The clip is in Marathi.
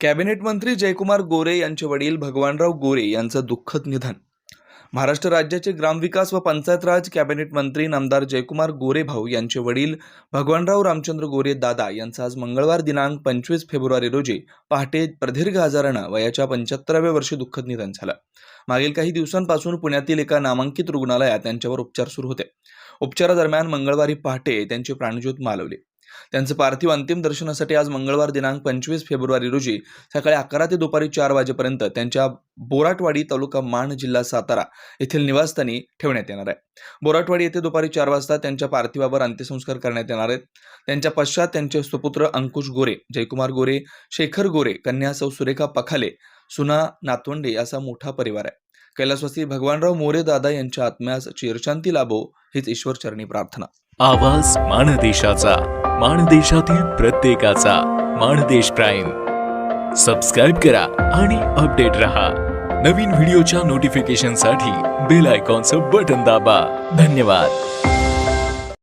कॅबिनेट मंत्री जयकुमार गोरे यांचे वडील भगवानराव गोरे यांचं दुःखद निधन. महाराष्ट्र राज्याचे ग्रामविकास व पंचायत राज कॅबिनेट मंत्री नामदार जयकुमार गोरे भाऊ यांचे वडील भगवानराव रामचंद्र गोरे दादा यांचं आज मंगळवार दिनांक पंचवीस फेब्रुवारी रोजी पहाटे प्रदीर्घ आजारानं वयाच्या पंच्याहत्तराव्या वर्षी दुःखद निधन झालं. मागील काही दिवसांपासून पुण्यातील एका नामांकित रुग्णालयात त्यांच्यावर उपचार सुरू होते. उपचारादरम्यान मंगळवारी पहाटे त्यांची प्राणज्योत मालवली. त्यांचं पार्थिव अंतिम दर्शनासाठी आज मंगळवार दिनांक पंचवीस फेब्रुवारी रोजी सकाळी अकरा ते दुपारी चार वाजेपर्यंत त्यांच्या बोराटवाडी तालुका माण जिल्हा सातारा येथील निवासस्थानी ठेवण्यात येणार आहे. बोराटवाडी येथे दुपारी चार वाजता त्यांच्या पार्थिवावर अंत्यसंस्कार करण्यात येणार आहेत. त्यांच्या पश्चात त्यांचे सुपुत्र अंकुश गोरे जयकुमार गोरे शेखर गोरे कन्या सौ सुरेखा पखाले सुना नातवंडे असा मोठा परिवार आहे. कैलासवासी भगवानराव मोरे दादा यांच्या आत्म्यास चिरशांती लाभो हीच ईश्वरचरणी प्रार्थना. आवाज माणदेशाचा माणदेशातील प्रत्येकाचा माणदेश प्राईम. सबस्क्राईब करा आणि अपडेट रहा. नवीन व्हिडिओच्या नोटिफिकेशनसाठी बेल आयकॉनचं बटन दाबा. धन्यवाद.